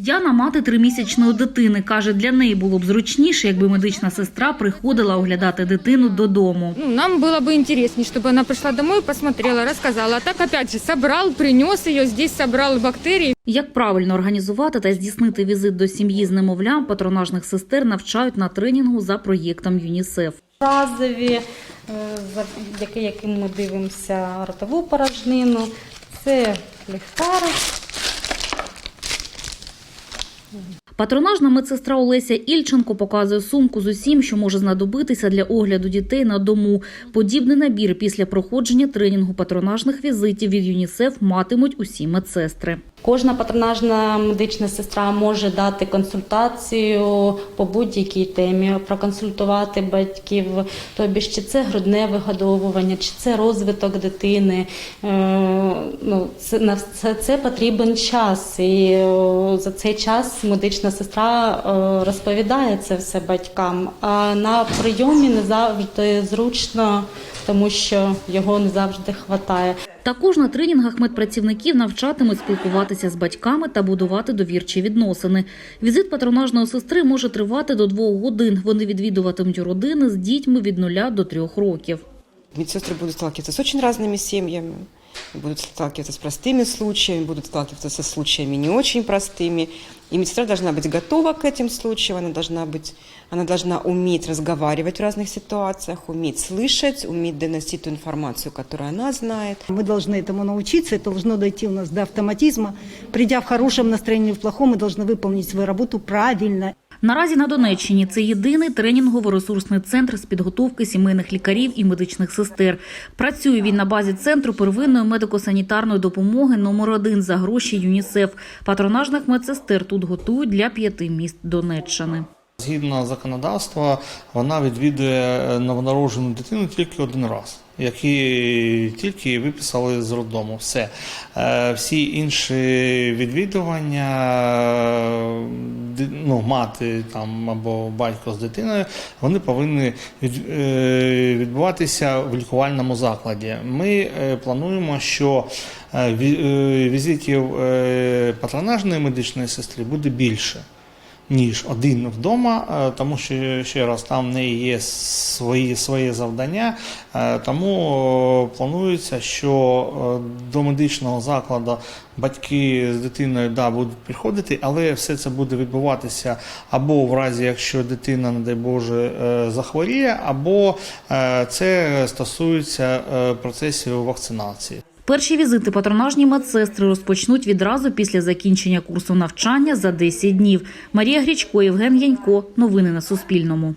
Яна мати тримісячної дитини. Каже, для неї було б зручніше, якби медична сестра приходила оглядати дитину додому. Ну, нам было бы интереснее, чтобы она пришла домой, посмотрела, рассказала. А так, опять же, собрал, принес ее, здесь собрал бактерии. Як правильно організувати та здійснити візит до сім'ї з немовлям, патронажних сестер навчають на тренінгу за проєктом ЮНІСЕФ. Разові, е, завдяки яким ми дивимося ротову порожнину. Це ліхтарик. Патронажна медсестра Олеся Ільченко показує сумку з усім, що може знадобитися для огляду дітей на дому. Подібний набір після проходження тренінгу патронажних візитів від ЮНІСЕФ матимуть усі медсестри. Кожна патронажна медична сестра може дати консультацію по будь-якій темі, проконсультувати батьків, тобі чи це грудне вигодовування, чи це розвиток дитини. Е, Ну, це, на це, це потрібен час, і е, за цей час медична сестра е, розповідає це все батькам. А на прийомі не завжди зручно, тому що його не завжди вистачає. Також на тренінгах медпрацівників навчатимуть спілкуватися з батьками та будувати довірчі відносини. Візит патронажної сестри може тривати до двох годин. Вони відвідуватимуть родини з дітьми від нуля до трьох років. Медсестры будут сталкиваться с очень разными семьями, будут сталкиваться с простыми случаями, будут сталкиваться со случаями не очень простыми. И медсестра должна быть готова к этим случаям, она должна, быть, она должна уметь разговаривать в разных ситуациях, уметь слышать, уметь доносить ту информацию, которую она знает. Мы должны этому научиться, это должно дойти у нас до автоматизма. Придя в хорошем настроении, в плохом, мы должны выполнить свою работу правильно. Наразі на Донеччині це єдиний тренінгово-ресурсний центр з підготовки сімейних лікарів і медичних сестер. Працює він на базі центру первинної медико-санітарної допомоги номер один за гроші ЮНІСЕФ. Патронажних медсестер тут готують для п'яти міст Донеччини. Згідно законодавства, вона відвідує новонароджену дитину тільки один раз, який тільки виписали з роддому. Все. Е, Всі інші відвідування, ну, мати там або батько з дитиною, вони повинні е, відбуватися в лікувальному закладі. Ми е, плануємо, що ві- візитів патронажної медичної сестри буде більше ніж один вдома, е, тому що ще раз там в неї є свої, свої завдання. е, Тому е, планується, що до медичного закладу батьки з дитиною да, будуть приходити, але все це буде відбуватися або в разі, якщо дитина, не дай Боже, захворіє, або це стосується процесів вакцинації. Перші візити патронажні медсестри розпочнуть відразу після закінчення курсу навчання за 10 днів. Марія Грічко, Євген Янько. Новини на Суспільному.